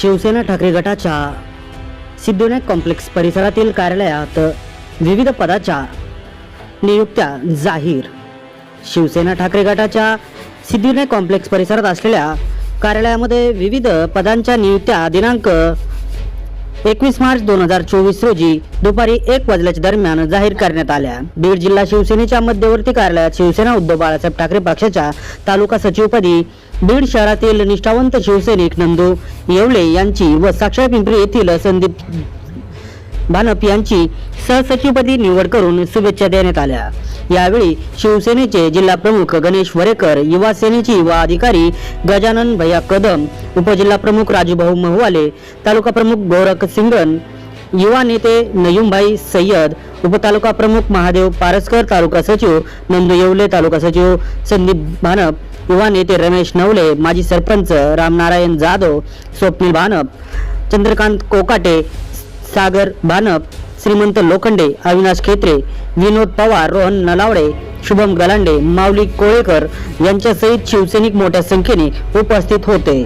शिवसेना ठाकरे गटाच्या सिद्धविनायक कॉम्प्लेक्स परिसरातील कार्यालयात विविध पदाच्या नियुक्त्या जाहीर. शिवसेना ठाकरे गटाच्या सिद्धिविनायक कॉम्प्लेक्स परिसरात असलेल्या कार्यालयामध्ये विविध पदांच्या नियुक्त्या दिनांक एकवीस मार्च दोन हजार चोवीस रोजी दुपारी एक वाजल्याच्या दरम्यान जाहीर करण्यात आल्या. बीड जिल्हा शिवसेनेच्या मध्यवर्ती कार्यालयात शिवसेना उद्धव बाळासाहेब ठाकरे पक्षाच्या तालुका सचिवपदी बीड शहरातील निष्ठावंत शिवसैनिक नंदू येवले यांची व साक्षर पिंपरी येथील संदीप भानप यांची सहसचिवपदी निवड करून शुभेच्छा देण्यात आल्या. यावेळी शिवसेनेचे जिल्हा प्रमुख गणेश वरेकर युवा सेनेचे युवा अधिकारी गजानन भैया कदम उपजिल्हा प्रमुख राजूभाऊ महुवाले तालुका प्रमुख गोरख सिंगन युवा नेते नयुमभाई सय्यद उपतालुका प्रमुख महादेव पारसकर तालुका सचिव नंदू येवले तालुका सचिव संदीप भानप युवा नेते रमेश नवले माजी सरपंच रामनारायण जाधव स्वप्नील भानप चंद्रकांत कोकाटे सागर भानप श्रीमंत लोखंडे अविनाश खेत्रे विनोद पवार रोहन नलावडे शुभम गलांडे माऊली कोळेकर यांच्यासहित शिवसैनिक मोठ्या संख्येने उपस्थित होते.